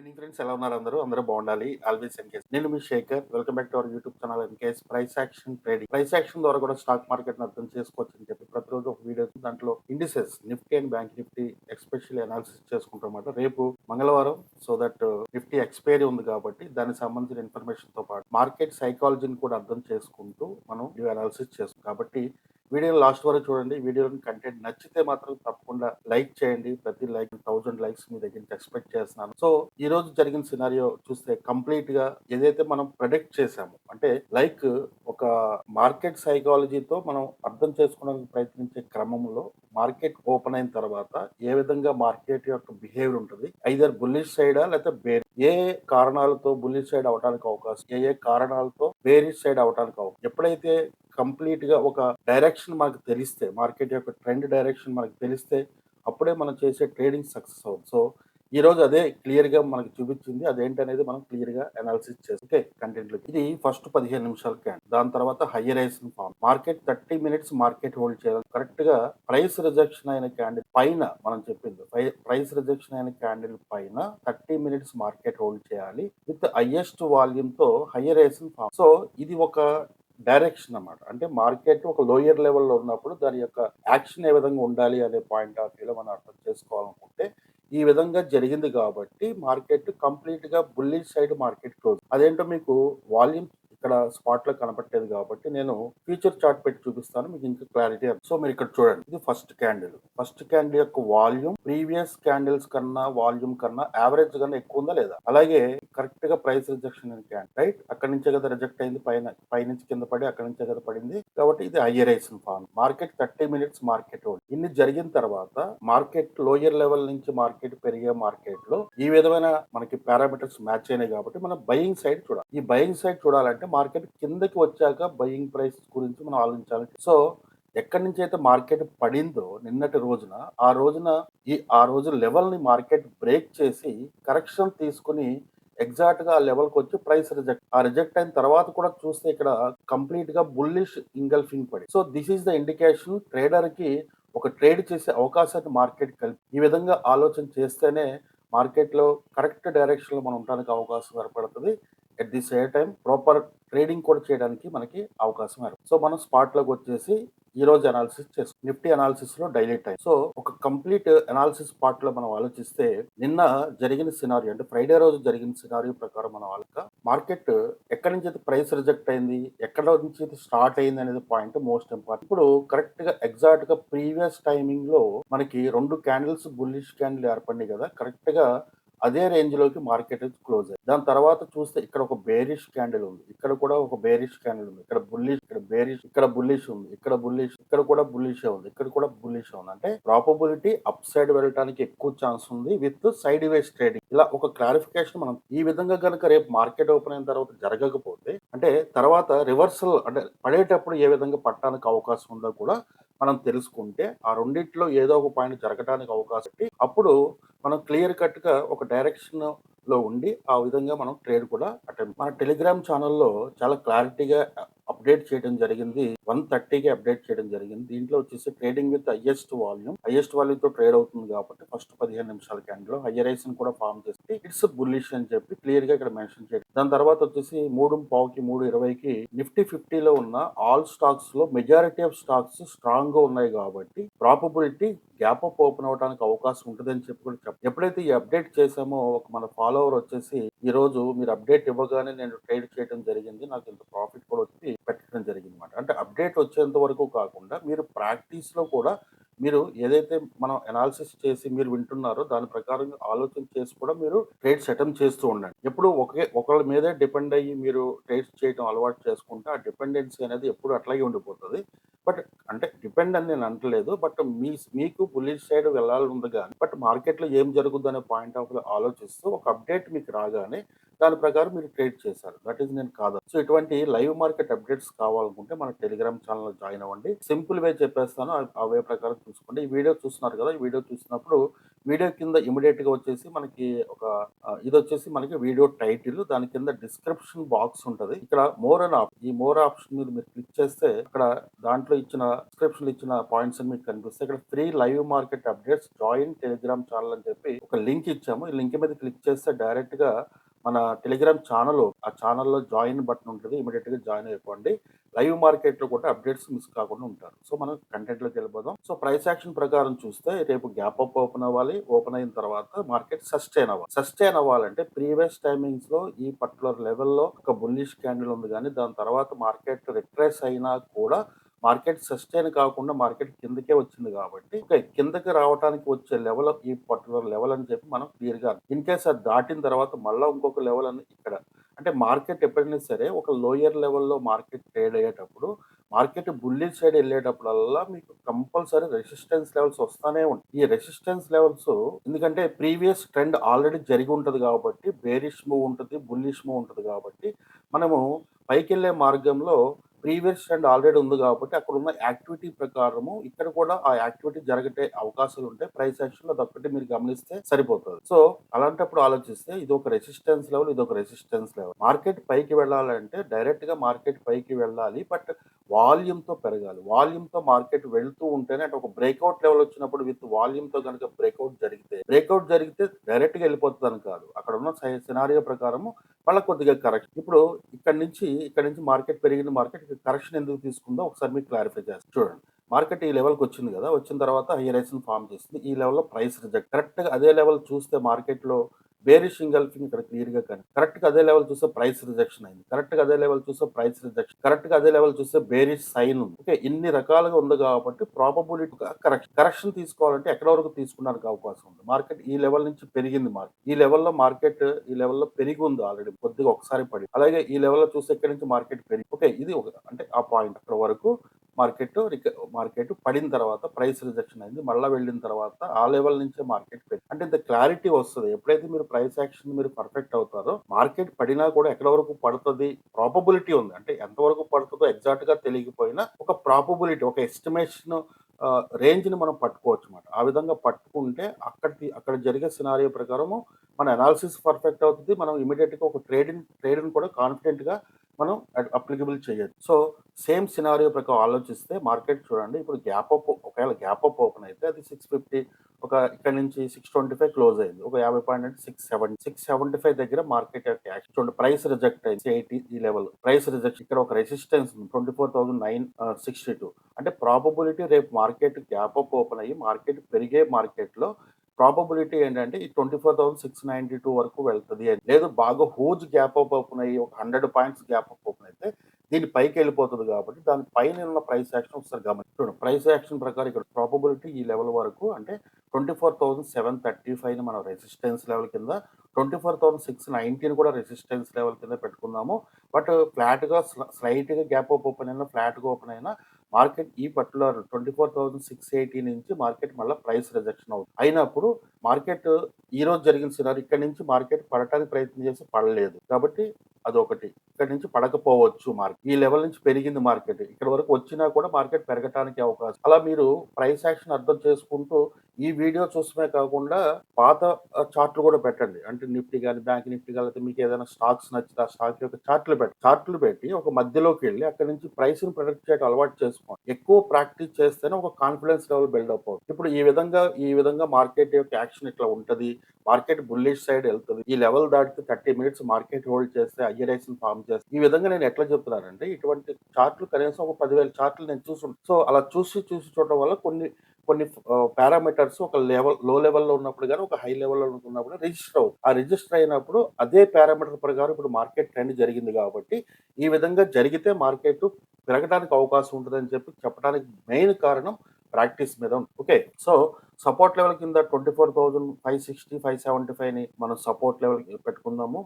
Evening friends ఎలా ఉన్నారు అందరూ? అందరూ బాగుండాలి. ఆల్వేస్ ఎన్కేస్ నేను మీ Shekhar. Welcome back to our YouTube channel ఎన్కేస్ price action trading price action ద్వారా కూడా స్టాక్ మార్కెట్ అర్థం చేసుకోవచ్చు అని చెప్పి ప్రతిరోజు ఒక వీడియో దాంట్లో indices Nifty and bank Nifty especially analysis చేసుకుంటాం రేపు మంగళవారం సో దట్ నిఫ్టీ ఎక్స్పైరీ ఉంది కాబట్టి దానికి సంబంధించిన ఇన్ఫర్మేషన్తో పాటు మార్కెట్ సైకాలజీని కూడా అర్థం చేసుకుంటూ మనం అనాలిసిస్ చేస్తాం. కాబట్టి వీడియోని లాస్ట్ వరకు చూడండి. వీడియోని కంటెంట్ నచ్చితే మాత్రం తప్పకుండా లైక్ చేయండి. ప్రతి లైక్ థౌజండ్ లైక్స్ మీ దగ్గర నుంచి ఎక్స్పెక్ట్ చేస్తున్నాను. సో ఈ రోజు జరిగిన సినారియో చూస్తే కంప్లీట్గా ఏదైతే మనం ప్రొడక్ట్ చేసామో అంటే లైక్ ఒక మార్కెట్ సైకాలజీతో మనం అర్థం చేసుకోవడానికి ప్రయత్నించే క్రమంలో మార్కెట్ ఓపెన్ అయిన తర్వాత ఏ విధంగా మార్కెట్ యొక్క బిహేవియర్ ఉంటుంది? ఐదర్ బుల్లిష్ సైడా లేకపోతే బేర్ ఏ కారణాలతో బుల్లిష్ సైడ్ అవడానికి అవకాశం? ఏ ఏ కారణాలతో బేరిష్ సైడ్ అవడానికి అవకాశం? ఎప్పుడైతే కంప్లీట్గా ఒక డైరెక్షన్ మనకు తెలిస్తే మార్కెట్ యొక్క ట్రెండ్ డైరెక్షన్ మనకు తెలిస్తే అప్పుడే మనం చేసే ట్రేడింగ్ సక్సెస్ అవుతుంది. సో ఈ రోజు అదే క్లియర్గా మనకు చూపించింది. అదేంటనేది మనం క్లియర్గా అనాలిసిస్ చేస్తే కంటెంట్ ఇది ఫస్ట్ పదిహేను నిమిషాల క్యాండ్ దాని తర్వాత higher rising form. Market thirty minutes market hold చేయాలి. కరెక్ట్గా ప్రైస్ రిజెక్షన్ అయిన క్యాండిల్ పైన మనం చెప్పింది. ప్రైస్ రిజెక్షన్ అయిన క్యాండిల్ పైన థర్టీ మినిట్స్ మార్కెట్ హోల్డ్ చేయాలి. విత్ హైయెస్ట్ వాల్యూమ్తో హయ్యర్ రైసింగ్ ఫామ్. సో ఇది ఒక డైరెక్షన్ అన్నమాట. అంటే మార్కెట్ ఒక లోయర్ లెవెల్లో ఉన్నప్పుడు దాని యొక్క యాక్షన్ ఏ విధంగా ఉండాలి అనే పాయింట్ ఆఫ్ వ్యూలో మనం అర్థం చేసుకోవాలనుకుంటే ఈ విధంగా జరిగింది కాబట్టి మార్కెట్ కంప్లీట్గా బుల్లిష్ సైడ్ మార్కెట్ క్లోజ్. అదేంటో మీకు వాల్యూమ్ ఇక్కడ స్పాట్లో కనపట్టేది కాబట్టి నేను ఫ్యూచర్ చార్ట్ పెట్టి చూపిస్తాను మీకు ఇంకా క్లారిటీ సో మీరు ఇక్కడ చూడండి. ఇది ఫస్ట్ క్యాండిల్ ఫస్ట్ క్యాండిల్ యొక్క వాల్యూమ్ ప్రీవియస్ క్యాండిల్స్ కన్నా వాల్యూమ్ కన్నా యావరేజ్ కన్నా ఎక్కువ ఉందా లేదా? అలాగే కరెక్ట్గా ప్రైస్ రిజెక్షన్ క్యాండిల్ రైట్ అక్కడ నుంచే కదా రిజెక్ట్ అయింది పైన పైనుంచి కింద పడి అక్కడ నుంచే కదా పడింది. కాబట్టి ఇది higher rising form market thirty minutes market ఇన్ని జరిగిన తర్వాత మార్కెట్ లోయర్ లెవెల్ నుంచి మార్కెట్ పెరిగే మార్కెట్లో ఈ విధమైన మనకి పారామీటర్స్ మ్యాచ్ అయినాయి కాబట్టి మనం బయింగ్ సైడ్ చూడాలి. ఈ బయింగ్ సైడ్ చూడాలంటే మార్కెట్ కిందకి వచ్చాక బయింగ్ ప్రైస్ గురించి మనం ఆలోచించాలి. సో ఎక్కడి నుంచి అయితే మార్కెట్ పడిందో నిన్నటి రోజున ఆ రోజున ఈ ఆ రోజు లెవెల్ని మార్కెట్ బ్రేక్ చేసి కరెక్షన్ తీసుకుని ఎగ్జాక్ట్గా ఆ లెవెల్కి వచ్చి ప్రైస్ రిజెక్ట్ ఆ రిజెక్ట్ అయిన తర్వాత కూడా చూస్తే ఇక్కడ కంప్లీట్గా బుల్లిష్ ఇంగల్ఫింగ్ పడి. So this is the indication ట్రేడర్కి ఒక ట్రేడ్ చేసే అవకాశాన్ని మార్కెట్ కలిపి ఈ విధంగా ఆలోచన చేస్తేనే మార్కెట్లో కరెక్ట్ డైరెక్షన్లో మనం ఉండడానికి అవకాశం ఏర్పడుతుంది. At the same time proper trading కూడా చేయడానికి మనకి అవకాశం ఏర్పడుతుంది. సో మనం స్పాట్లోకి వచ్చేసి ఈ రోజు అనాలిసిస్ చేస్తాం. నిఫ్టీ అనాలిసిస్లో డైలీ టైం సో ఒక కంప్లీట్ అనాలిసిస్ పార్ట్లో మనం ఆలోచిస్తే నిన్న జరిగిన సినారియో అంటే ఫ్రైడే రోజు జరిగిన సినారియో ప్రకారం మనం ఆలోచన మార్కెట్ ఎక్కడి నుంచి అయితే ప్రైస్ రిజెక్ట్ అయింది ఎక్కడ నుంచి అయితే స్టార్ట్ అయింది అనేది పాయింట్ మోస్ట్ ఇంపార్టెంట్ ఇప్పుడు కరెక్ట్గా ఎగ్జాక్ట్గా ప్రీవియస్ టైమింగ్లో మనకి రెండు క్యాండిల్స్ బుల్లిష్ క్యాండిల్ ఏర్పడినాయి కదా. కరెక్ట్గా అదే రేంజ్లోకి మార్కెట్ క్లోజ్ అయ్యింది. దాని తర్వాత చూస్తే ఇక్కడ ఒక బేరిష్ క్యాండిల్ ఉంది. ఇక్కడ కూడా ఒక బేరిష్ క్యాండిల్ ఉంది. ఇక్కడ బుల్లిష్ ఇక్కడ బేరిష్ ఇక్కడ బుల్లిష్ ఉంది. ఇక్కడ బుల్లిష్ ఇక్కడ కూడా బుల్లిష్ ఉంది. ఇక్కడ కూడా బుల్లిష్ ఉంది. అంటే ప్రాపబిలిటీ అప్ సైడ్ వెళ్ళడానికి ఎక్కువ ఛాన్స్ ఉంది విత్ సైడ్ వేస్ ట్రేడింగ్. ఇలా ఒక క్లారిఫికేషన్ మనం ఈ విధంగా కనుక రేపు మార్కెట్ ఓపెన్ అయిన తర్వాత జరగకపోతే అంటే తర్వాత రివర్సల్ అంటే పడేటప్పుడు ఏ విధంగా పట్టడానికి అవకాశం ఉందో కూడా మనం తెలుసుకుంటే ఆ రెండిట్లో ఏదో ఒక పాయింట్ జరగడానికి అవకాశం ఉంది. అప్పుడు మనం క్లియర్ కట్గా ఒక డైరెక్షన్లో ఉండి ఆ విధంగా మనం ట్రేడ్ కూడా అటెండ్ మన టెలిగ్రామ్ ఛానల్లో చాలా క్లారిటీగా అప్డేట్ చేయడం జరిగింది. వన్ థర్టీకి అప్డేట్ చేయడం జరిగింది. దీంట్లో వచ్చేసి trading with highest volume. Highest వాల్యూమ్తో trade అవుతుంది కాబట్టి ఫస్ట్ పదిహేను నిమిషాల క్యాండిల్. హయ్యర్ ఐస్ కూడా ఫామ్ చేస్తే ఇట్స్ బుల్లిష్ అని చెప్పి క్లియర్గా ఇక్కడ మెన్షన్ చేయడం దాని తర్వాత వచ్చేసి మూడు పావుకి మూడు ఇరవైకి నిఫ్టీ ఫిఫ్టీలో ఉన్న ఆల్ స్టాక్స్లో మెజారిటీ ఆఫ్ స్టాక్స్ స్ట్రాంగ్గా ఉన్నాయి కాబట్టి ప్రాపబిలిటీ గ్యాప్ అప్ ఓపెన్ అవడానికి అవకాశం ఉంటుందని చెప్పి కూడా చెప్ప ఎప్పుడైతే ఈ అప్డేట్ చేసామో ఒక మన ఫాలోవర్ వచ్చేసి ఈ రోజు మీరు అప్డేట్ ఇవ్వగానే నేను ట్రేడ్ చేయడం జరిగింది. నాకు ఇంత ప్రాఫిట్ కూడా వచ్చి పెట్టడం జరిగింది అనమాట అంటే అప్డేట్ వచ్చేంత వరకు కాకుండా మీరు ప్రాక్టీస్లో కూడా మీరు ఏదైతే మనం అనాలిసిస్ చేసి మీరు వింటున్నారో దాని ప్రకారం ఆలోచన చేసి కూడా మీరు ట్రేడ్స్ అటెంప్ట్ చేస్తూ ఉండండి. ఎప్పుడు ఒకే ఒకళ్ళ మీదే డిపెండ్ అయ్యి మీరు ట్రేడ్స్ చేయడం అలవాటు చేసుకుంటే ఆ డిపెండెన్సీ అనేది ఎప్పుడు అట్లాగే ఉండిపోతుంది. బట్ అంటే డిపెండ్ అని నేను అంటలేదు బట్ మీ మీకు బుల్లిష్ సైడ్ వెళ్ళాలి ఉంది కానీ బట్ మార్కెట్లో ఏం జరుగుద్ది అనే పాయింట్ ఆఫ్ ఆలోచిస్తూ ఒక అప్డేట్ మీకు రాగానే దాని ప్రకారం మీరు ట్రేడ్ చేశారు. దట్ ఈస్ నేను కాదు. సో ఇటువంటి లైవ్ మార్కెట్ అప్డేట్స్ కావాలనుకుంటే మన టెలిగ్రామ్ ఛానల్ జాయిన్ అవ్వండి. సింపుల్ వే చెప్పేస్తాను. ఆ- వే ప్రకారం చూసుకోండి. ఈ వీడియో చూస్తున్నారు కదా ఈ వీడియో చూసినప్పుడు వీడియో కింద ఇమీడియట్గా వచ్చేసి మనకి ఒక ఇది వచ్చేసి మనకి వీడియో టైటిల్ దాని కింద డిస్క్రిప్షన్ బాక్స్ ఉంటది. ఇక్కడ మోర్ అన్ ఆప్షన్ ఈ మోర్ ఆప్షన్ మీద మీరు క్లిక్ చేస్తే అక్కడ దాంట్లో ఇచ్చిన డిస్క్రిప్షన్ ఇచ్చిన పాయింట్స్ మీకు కనిపిస్తాయి. ఇక్కడ free live market updates join Telegram channel అని చెప్పి ఒక లింక్ ఇచ్చాము. ఈ లింక్ మీద క్లిక్ చేస్తే డైరెక్ట్గా మన టెలిగ్రామ్ ఛానల్ ఆ ఛానల్లో జాయిన్ బటన్ ఉంటుంది ఇమీడియట్గా జాయిన్ అయిపోండి. లైవ్ మార్కెట్లో కూడా అప్డేట్స్ మిస్ కాకుండా ఉంటారు. సో మనం కంటెంట్లోకి వెళ్ళిపోదాం. సో ప్రైస్ యాక్షన్ ప్రకారం చూస్తే రేపు గ్యాప్ అప్ ఓపెన్ అవ్వాలి. ఓపెన్ అయిన తర్వాత మార్కెట్ సస్టైన్ అవ్వాలి. సస్టైన్ అవ్వాలంటే ప్రీవియస్ టైమింగ్స్లో ఈ పర్టికులర్ లెవెల్లో ఒక బుల్లిష్ క్యాండిల్ ఉంది. కానీ దాని తర్వాత మార్కెట్ రిట్రేస్ అయినా కూడా మార్కెట్ సస్టైన్ కాకుండా మార్కెట్ కిందకే వచ్చింది కాబట్టి ఓకే కిందకి రావడానికి వచ్చే లెవెల్ ఈ పర్టికులర్ లెవెల్ అని చెప్పి మనం క్లియర్గా ఇన్ కేస్ అది దాటిన తర్వాత మళ్ళీ ఇంకొక లెవెల్ అని ఇక్కడ అంటే మార్కెట్ ఎప్పుడైనా సరే ఒక లోయర్ లెవెల్లో మార్కెట్ ట్రేడ్ అయ్యేటప్పుడు మార్కెట్ బుల్లిష్ సైడ్ వెళ్ళేటప్పుడల్లా మీకు కంపల్సరీ రెసిస్టెన్స్ లెవెల్స్ వస్తానే ఉంటాయి. ఈ రెసిస్టెన్స్ లెవెల్స్ ఎందుకంటే ప్రీవియస్ ట్రెండ్ ఆల్రెడీ జరిగి ఉంటుంది కాబట్టి బేరిష్ మూవ్ ఉంటుంది బుల్లిష్ మూవ్ ఉంటుంది కాబట్టి మనము పైకి వెళ్ళే మార్గంలో ప్రీవియస్ అండ్ ఆల్రెడీ ఉంది కాబట్టి అక్కడ ఉన్న యాక్టివిటీ ప్రకారము ఇక్కడ కూడా ఆ యాక్టివిటీ జరగటే అవకాశాలు ఉంటాయి ప్రైస్ యాక్షన్లో అదొక్కటి మీరు గమనిస్తే సరిపోతుంది. సో అలాంటప్పుడు ఆలోచిస్తే ఇది ఒక రెసిస్టెన్స్ లెవెల్ ఇది ఒక రెసిస్టెన్స్ లెవెల్. మార్కెట్ పైకి వెళ్ళాలంటే డైరెక్ట్గా మార్కెట్ పైకి వెళ్ళాలి బట్ వాల్యూమ్తో పెరగాలి. వాల్యూమ్తో మార్కెట్ వెళ్తూ ఉంటేనే అంటే ఒక బ్రేక్అవుట్ లెవెల్ వచ్చినప్పుడు విత్ వాల్యూమ్తో కనుక బ్రేక్అవుట్ జరిగితే బ్రేక్అవుట్ జరిగితే డైరెక్ట్గా వెళ్ళిపోతుంది కాదు. అక్కడ ఉన్న సినారియో ప్రకారము మళ్ళీ కొద్దిగా కరెక్షన్ ఇప్పుడు ఇక్కడ నుంచి ఇక్కడ నుంచి మార్కెట్ పెరిగిన మార్కెట్ కరెక్షన్ ఎందుకు తీసుకుందో ఒకసారి మీకు క్లారిఫై చేస్తాను చూడండి మార్కెట్ ఈ లెవెల్కి వచ్చింది కదా వచ్చిన తర్వాత హైరైజన్ ఫామ్ చేస్తుంది. ఈ లెవెల్లో ప్రైస్ రిజెక్ట్ కరెక్ట్గా అదే లెవెల్ చూస్తే మార్కెట్లో బేరిష్ ఇంగల్ఫింగ్ ఇక్కడ క్లియర్గా కానీ కరెక్ట్గా అదే లెవెల్ చూస్తే ప్రైస్ రిజెక్షన్ అయింది. కరెక్ట్గా అదే లెవెల్ చూస్తే ప్రైస్ రిజెక్షన్ కరెక్ట్గా అదే లెవెల్ చూస్తే బేరిష్ సైన్ ఉంది. ఓకే ఇన్ని రకాలుగా ఉంది కాబట్టి ప్రాబబిలిటీ కరెక్షన్ కరెక్షన్ తీసుకోవాలంటే ఎక్కడ వరకు తీసుకున్నానికి అవకాశం ఉంది? మార్కెట్ ఈ లెవెల్ నుంచి పెరిగింది మార్కెట్ ఈ లెవెల్లో మార్కెట్ ఈ లెవెల్లో పెరిగి ఉంది ఆల్రెడీ కొద్దిగా ఒకసారి పడి అలాగే ఈ లెవెల్లో చూస్తే ఇక్కడ నుంచి మార్కెట్ పెరిగి ఓకే ఇది ఒక అంటే ఆ పాయింట్ అక్కడ వరకు మార్కెట్ మార్కెట్ పడిన తర్వాత ప్రైస్ రిజెక్షన్ అయింది. మళ్ళీ వెళ్ళిన తర్వాత ఆ లెవెల్ నుంచే మార్కెట్ పెరిగి అంటే ఇంత క్లారిటీ వస్తుంది. ఎప్పుడైతే మీరు ప్రైస్ యాక్షన్ మీరు పర్ఫెక్ట్ అవుతారో మార్కెట్ పడినా కూడా ఎక్కడ వరకు పడుతుంది? ప్రాబబిలిటీ ఉంది. అంటే ఎంతవరకు పడుతుందో ఎగ్జాక్ట్గా తెలియకపోయినా ఒక ప్రాబబిలిటీ ఒక ఎస్టిమేషన్ రేంజ్ని మనం పట్టుకోవచ్చు అనమాట ఆ విధంగా పట్టుకుంటే అక్కడ అక్కడ జరిగే సినారియో ప్రకారము మన అనాలిసిస్ పర్ఫెక్ట్ అవుతుంది. మనం ఇమీడియట్గా ఒక ట్రేడింగ్ ట్రేడింగ్ కూడా కాన్ఫిడెంట్గా మనం అప్లికబుల్ చేయొచ్చు. సో సేమ్ సినారియో ప్రకారం ఆలోచిస్తే మార్కెట్ చూడండి ఇప్పుడు గ్యాప్ అప్ ఒకవేళ గ్యాప్ అప్ ఓపెన్ అయితే అది సిక్స్ ఫిఫ్టీ ఒక ఇక్కడ నుంచి సిక్స్ ట్వంటీ ఫైవ్ క్లోజ్ అయింది. ఒక యాభై పాయింట్ అంటే six seven six seventy five దగ్గర మార్కెట్ క్యాష్ చూడండి ప్రైస్ రిజెక్ట్ అయింది. ఎయిటీ ఈ లెవెల్ ప్రైస్ రిజెక్ట్ ఇక్కడ ఒక రెసిస్టెన్స్ ఉంది. Twenty four thousand nine sixty two అంటే ప్రాబబిలిటీ రేపు మార్కెట్ గ్యాప్ అప్ ఓపెన్ అయ్యి మార్కెట్ పెరిగే మార్కెట్లో ప్రాబబిలిటీ ఏంటంటే ఈ twenty four thousand six ninety two వరకు వెళ్తుంది అని. లేదు బాగా హూజ్ గ్యాప్ అప్ ఓపెన్ అయ్యి ఒక hundred points gap up open అయితే దీని పైకి వెళ్ళిపోతుంది కాబట్టి దాని పైన ఉన్న ప్రైస్ యాక్షన్ ఒకసారి గమనించండి. ప్రైస్ యాక్షన్ ప్రకారం ఇక్కడ ప్రాబబిలిటీ ఈ లెవెల్ వరకు అంటే twenty four thousand seven thirty five మనం రెసిస్టెన్స్ లెవెల్ కింద twenty four thousand six nineteen కూడా రెసిస్టెన్స్ లెవెల్ కింద పెట్టుకుందాము. బట్ ఫ్లాట్గా స్లైట్గా గ్యాప్ అప్ ఓపెన్ అయినా ఫ్లాట్గా ఓపెన్ అయినా మార్కెట్ ఈ particular twenty four thousand six eighty నుంచి మార్కెట్ మళ్ళీ ప్రైస్ రిజెక్షన్ అవుతుంది. అయినప్పుడు మార్కెట్ ఈ రోజు జరిగిన సినారీ ఇక్కడ నుంచి మార్కెట్ పడటానికి ప్రయత్నం చేసి పడలేదు. కాబట్టి అదొకటి. ఇక్కడ నుంచి పడకపోవచ్చు మార్కెట్. ఈ లెవెల్ నుంచి పెరిగింది మార్కెట్. ఇక్కడ వరకు వచ్చినా కూడా మార్కెట్ పెరగటానికి అవకాశం. అలా మీరు ప్రైస్ యాక్షన్ అర్థం చేసుకుంటూ ఈ వీడియో చూసమే కాకుండా పాత చార్ట్లు కూడా పెట్టండి. అంటే నిఫ్టీ కానీ బ్యాంక్ నిఫ్టీ కానీ మీకు ఏదైనా స్టాక్స్ నచ్చితే ఆ స్టాక్ యొక్క చార్ట్లు పెట్టి చార్ట్లు పెట్టి ఒక మధ్యలోకి వెళ్ళి అక్కడ నుంచి ప్రైస్ ప్రొడక్ట్ చేయడం అలవాటు చేసుకోండి ఎక్కువ ప్రాక్టీస్ చేస్తేనే ఒక కాన్ఫిడెన్స్ లెవెల్ బిల్డప్ అవుతుంది. ఇప్పుడు ఈ విధంగా ఈ విధంగా మార్కెట్ యొక్క యాక్షన్ ఇట్లా ఉంటుంది మార్కెట్ బుల్లిష్ సైడ్ వెళ్తుంది ఈ లెవెల్ దాటితే థర్టీ మినిట్స్ మార్కెట్ హోల్డ్ చేస్తే ఐఆర్ఐస్ ఫామ్ చేస్తే ఈ విధంగా నేను ఎట్లా చెప్తున్నానంటే ఇటువంటి చార్ట్లు కనీసం ఒక పదివేల చార్ట్లు నేను చూసి సో అలా చూసి చూసి చూడడం వల్ల కొన్ని కొన్ని పారామీటర్స్ ఒక లెవెల్లో లెవెల్లో ఉన్నప్పుడు కానీ ఒక హై లెవెల్లో ఉన్నప్పుడు రిజిస్టర్ అవుతుంది ఆ రిజిస్టర్ అయినప్పుడు అదే పారామీటర్ ప్రకారం ఇప్పుడు మార్కెట్ ట్రెండ్ జరిగింది కాబట్టి ఈ విధంగా జరిగితే మార్కెట్ పెరగడానికి అవకాశం ఉంటుందని చెప్పి చెప్పడానికి మెయిన్ కారణం ప్రాక్టీస్ మీద ఉంది. ఓకే సో సపోర్ట్ లెవెల్ కింద twenty four thousand five sixty five seventy ఫైవ్ని మనం సపోర్ట్ లెవెల్ పెట్టుకుందాము.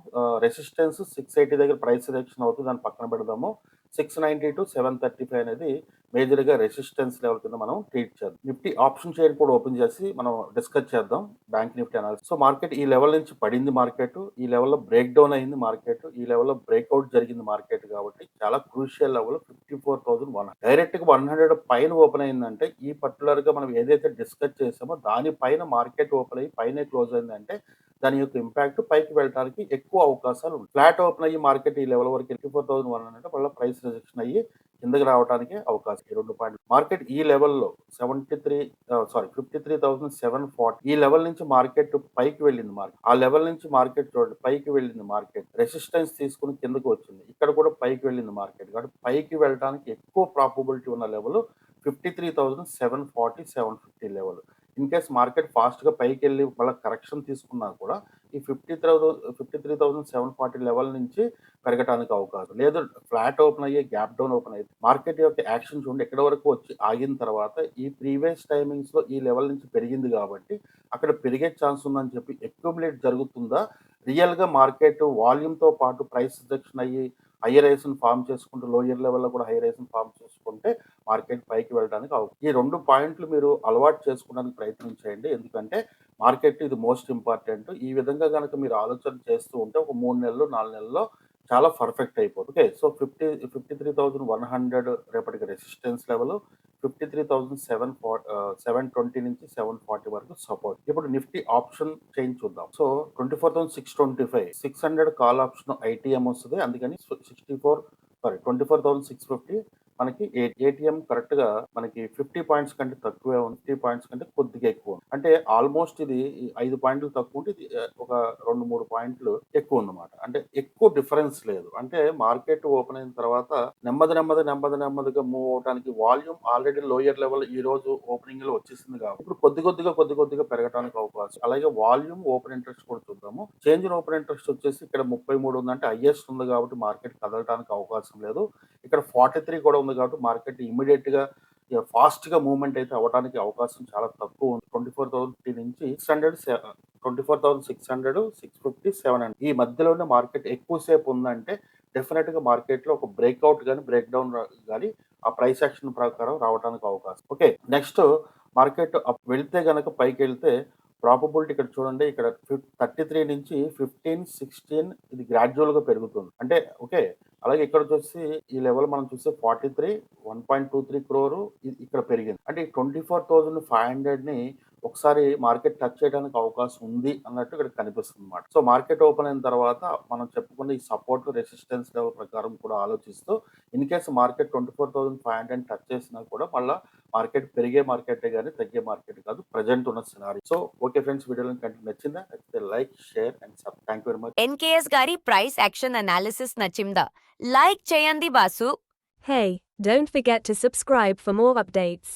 రెసిస్టెన్స్ సిక్స్ ఎయిటీ దగ్గర ప్రైస్ రిడక్షన్ అవుతుంది. దాన్ని పక్కన పెడదాము. Six ninety to seven thirty five అనేది మేజర్గా రెసిస్టెన్స్ లెవెల్ కింద మనం ట్రీట్ చేద్దాం. నిఫ్టీ ఆప్షన్ షేర్ కూడా ఓపెన్ చేసి మనం డిస్కస్ చేద్దాం bank Nifty analysis. So market ఈ లెవెల్ నుంచి పడింది మార్కెట్ ఈ లెవెల్లో బ్రేక్ డౌన్ అయింది మార్కెట్ ఈ లెవెల్లో బ్రేక్అవుట్ జరిగింది మార్కెట్ కాబట్టి చాలా crucial level fifty four thousand one డైరెక్ట్గా వన్ హండ్రెడ్ పైన ఓపెన్ అయిందంటే ఈ పర్టికులర్గా మనం ఏదైతే డిస్కస్ చేసామో దానిపైన మార్కెట్ ఓపెన్ అయ్యి పైన క్లోజ్ అయిందంటే దాని యొక్క ఇంపాక్ట్ పైకి వెళ్ళడానికి ఎక్కువ అవకాశాలు ఉన్నాయి. ఫ్లాట్ ఓపెన్ అయ్యి మార్కెట్ ఈ లెవెల్ వరకు ఎయిటీ ఫోర్ థౌసండ్ వన్ అంటే వాళ్ళ ప్రైస్ రిజెక్షన్ అయ్యి కిందకి రావడానికి అవకాశం. ఈ రెండు పాయింట్లు. మార్కెట్ ఈ లెవెల్లో seventy three sorry fifty three thousand seven forty ఈ లెవెల్ నుంచి మార్కెట్ పైకి వెళ్ళింది మార్కెట్. ఆ లెవెల్ నుంచి మార్కెట్ చూడండి పైకి వెళ్ళింది మార్కెట్. రెసిస్టెన్స్ తీసుకుని కిందకు వచ్చింది. ఇక్కడ కూడా పైకి వెళ్ళింది మార్కెట్. కాబట్టి పైకి వెళ్ళడానికి ఎక్కువ ప్రాపబిలిటీ ఉన్న level fifty three thousand seven forty seven fifty level. In case market ఫాస్ట్గా పైకి వెళ్ళి మళ్ళీ కరెక్షన్ తీసుకున్నా కూడా ఈ fifty three fifty three thousand seven forty level నుంచి పెరగడానికి అవకాశం. లేదు ఫ్లాట్ ఓపెన్ అయ్యి గ్యాప్ డౌన్ ఓపెన్ అయ్యి మార్కెట్ యొక్క యాక్షన్ చూడండి ఎక్కడ వరకు వచ్చి ఆగిన తర్వాత ఈ ప్రీవియస్ టైమింగ్స్లో ఈ లెవెల్ నుంచి పెరిగింది కాబట్టి అక్కడ పెరిగే ఛాన్స్ ఉందని చెప్పి అక్యుములేట్ జరుగుతుందా? రియల్గా మార్కెట్ వాల్యూమ్తో పాటు ప్రైస్ రిజెక్షన్ అయ్యి హై రైస్ని ఫామ్ చేసుకుంటూ లోయర్ లెవెల్లో కూడా హై రైస్ ఫామ్ చేసుకుంటే మార్కెట్ పైకి వెళ్ళడానికి అవకాశం ఈ రెండు పాయింట్లు మీరు అలవాటు చేసుకోవడానికి ప్రయత్నం చేయండి. ఎందుకంటే మార్కెట్ ఇది మోస్ట్ ఇంపార్టెంట్ ఈ విధంగా కనుక మీరు ఆలోచన చేస్తూ ఉంటే ఒక మూడు నెలలు నాలుగు నెలల్లో చాలా పర్ఫెక్ట్ అయిపోతుంది okay so fifty fifty three thousand one hundred రేపటికి resistance level fifty three thousand seven seven twenty నుంచి సెవెన్ ఫార్టీ వరకు సపోర్ట్ ఇప్పుడు నిఫ్టీ ఆప్షన్ చేంజ్ చూద్దాం. So twenty four thousand six twenty five six hundred call option ITM వస్తుంది. అందుకని sixty four sorry twenty four thousand six fifty మనకి ATM కరెక్ట్గా మనకి fifty points కంటే తక్కువే ఉంది. ఫిఫ్టీ పాయింట్స్ కంటే కొద్దిగా ఎక్కువ ఉంది. అంటే ఆల్మోస్ట్ ఇది ఐదు పాయింట్లు తక్కువ ఉంటే ఇది ఒక రెండు మూడు పాయింట్లు ఎక్కువ ఉందన్నమాట. అంటే ఎక్కువ డిఫరెన్స్ లేదు. అంటే మార్కెట్ ఓపెన్ అయిన తర్వాత నెమ్మది నెమ్మది నెమ్మది నెమ్మదిగా మూవ్ అవడానికి వాల్యూమ్ ఆల్రెడీ లోయర్ లెవెల్ ఈ రోజు ఓపెనింగ్లో వచ్చేసింది కాబట్టి ఇప్పుడు కొద్ది కొద్దిగా కొద్ది కొద్దిగా పెరగడానికి అవకాశం. అలాగే వాల్యూమ్ ఓపెన్ ఇంట్రెస్ట్ కూడా చూద్దాము. చేంజ్ ఇన్ ఓపెన్ ఇంట్రెస్ట్ వచ్చేసి ఇక్కడ ముప్పై మూడు ఉందంటే హైయెస్ట్ ఉంది కాబట్టి మార్కెట్ కదలడానికి అవకాశం లేదు. ఇక్కడ ఫార్టీ త్రీ కూడా ఉంది కాబట్టి మార్కెట్ ఇమీడియట్గా ఫాస్ట్గా మూవ్మెంట్ అయితే అవ్వడానికి అవకాశం చాలా తక్కువ ఉంది. ట్వంటీ ఫోర్ థౌసండ్ నుంచి six hundred twenty four thousand six hundred six fifty seven hundred ఈ మధ్యలోనే మార్కెట్ ఎక్కువసేపు ఉందంటే డెఫినెట్గా మార్కెట్లో ఒక బ్రేక్అవుట్ కానీ బ్రేక్ డౌన్ కానీ ఆ ప్రైస్ యాక్షన్ ప్రకారం రావడానికి అవకాశం. ఓకే నెక్స్ట్ మార్కెట్ వెళ్తే కనుక పైకి వెళ్తే ప్రాబబిలిటీ ఇక్కడ చూడండి ఇక్కడ థర్టీ త్రీ నుంచి ఫిఫ్టీన్ సిక్స్టీన్ ఇది గ్రాడ్యువల్గా పెరుగుతుంది. అంటే ఓకే అలాగే ఇక్కడ చూసి ఈ లెవెల్ మనం చూస్తే forty three one point two three crore ఇక్కడ పెరిగింది. అంటే ట్వంటీ ఫోర్ థౌజండ్ ఫైవ్ హండ్రెడ్ని ఒకసారి మార్కెట్ టచ్ చేయడానికి అవకాశం ఉంది అన్నట్టు ఇక్కడ కనిపిస్తుంది అనమాట సో మార్కెట్ ఓపెన్ అయిన తర్వాత మనం చెప్పుకున్న ఈ సపోర్ట్ రెసిస్టెన్స్ లెవెల్ ప్రకారం కూడా ఆలోచిస్తూ in case market twenty four thousand five hundred touch చేసినా కూడా మళ్ళీ మార్కెట్ పెరిగే మార్కెట్ కానీ తగ్గే మార్కెట్ కాదు ప్రజెంట్ ఉన్న సినారీ సో ఓకే ఫ్రెండ్స్ వీడియోలో కంటెంట్ నచ్చిందా నచ్చితే like share and sub thank you very much. NKS గారి ప్రైస్ యాక్షన్ అనాలిసిస్ నచ్చిందా? లైక్ చేయండి boss. Hey, don't forget to subscribe for more updates.